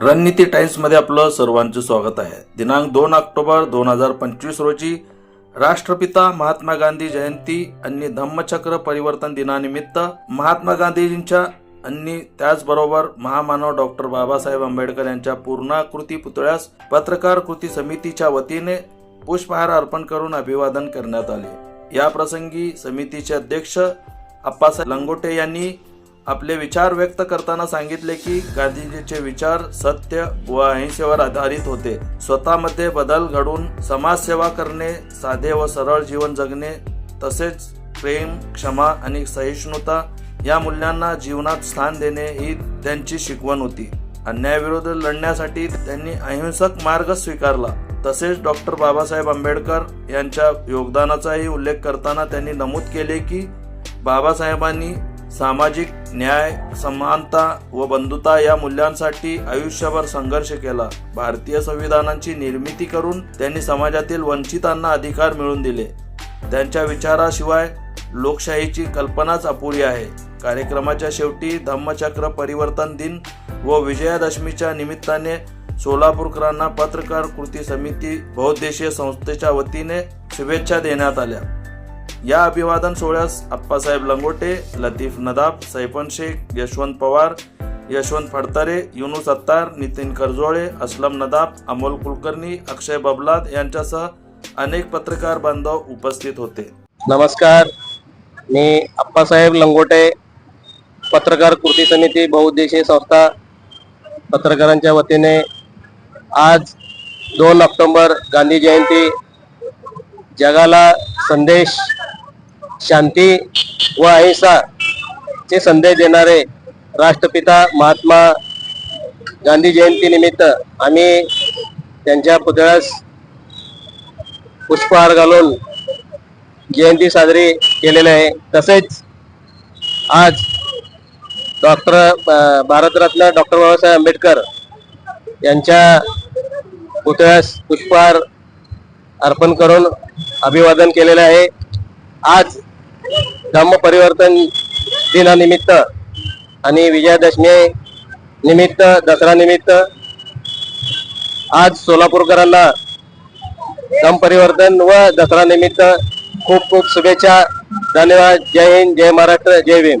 रणनीती टाइम्समध्ये आपलं सर्वांचं स्वागत आहे. दिनांक दोन ऑक्टोबर दोन हजार पंचवीस रोजी राष्ट्रपिता महात्मा गांधी जयंती आणि धम्मचक्र परिवर्तन दिनानिमित्त महात्मा गांधीजींच्या आणि त्याचबरोबर महामानव डॉक्टर बाबासाहेब आंबेडकर यांच्या पूर्णाकृती पुतळ्यास पत्रकार कृती समितीच्या वतीने पुष्पहार अर्पण करून अभिवादन करण्यात आले. या प्रसंगी समितीचे अध्यक्ष अप्पासाहेब लंगोटे यांनी आपले विचार व्यक्त करताना सांगितले की गांधीजीचे विचार सत्य व अहिंसेवर आधारित होते. स्वतःमध्ये बदल घडून समाजसेवा करणे साधे व सरळ जीवन जगणे तसेच प्रेम क्षमा आणि सहिष्णुता या मूल्यांना जीवनात स्थान देणे ही त्यांची शिकवण होती. अन्यायाविरुद्ध लढण्यासाठी त्यांनी अहिंसक मार्ग स्वीकारला. तसेच डॉक्टर बाबासाहेब आंबेडकर यांच्या योगदानाचाही उल्लेख करताना त्यांनी नमूद केले की बाबासाहेबांनी सामाजिक न्याय समानता व बंधुता या मूल्यांसाठी आयुष्यभर संघर्ष केला. भारतीय संविधानांची निर्मिती करून त्यांनी समाजातील वंचितांना अधिकार मिळवून दिले. त्यांच्या विचाराशिवाय लोकशाहीची कल्पनाच अपुरी आहे. कार्यक्रमाच्या शेवटी धम्मचक्र परिवर्तन दिन व विजयादशमीच्या निमित्ताने सोलापूरकरांना पत्रकार कृती समिती बहुद्देशीय संस्थेच्या वतीने शुभेच्छा देण्यात आल्या. या अभिवादन सोहळ्यास अप्पासाहेब लंगोटे लतीफ नदाब सैफन शेख यशवंत पवार यशवंत फडतारे युनुस अत्तार नितीन करजोळे असलम नदाब अमोल कुलकर्णी अक्षय बबलाद यांच्यासह अनेक पत्रकार बांधव उपस्थित होते. नमस्कार. मी अप्पासाहेब लंगोटे पत्रकार कृती समिती बहुउद्देशीय संस्था पत्रकारांच्या वतीने आज दोन ऑक्टोबर गांधी जयंती जगाला संदेश शांती व अहिंसा चे संदेश देणारे राष्ट्रपिता महात्मा गांधी जयंती निमित्त आम्ही त्यांच्या पुतळ्यास पुष्पहार घालून जयंती साजरी केलेली आहे. तसेच आज डॉक्टर भारतरत्न डॉक्टर बाबासाहेब आंबेडकर यांच्या पुतळ्यास पुष्पहार अर्पण करून अभिवादन केलेले आहे. आज धम्म परिवर्तन दिनानिमित्त आणि विजयादशमी निमित्त दसरा निमित्त आज सोलापूरकरांना धम परिवर्तन व दसरा निमित्त खूप खूप शुभेच्छा. धन्यवाद. जय हिंद. जय महाराष्ट्र. जय भीम.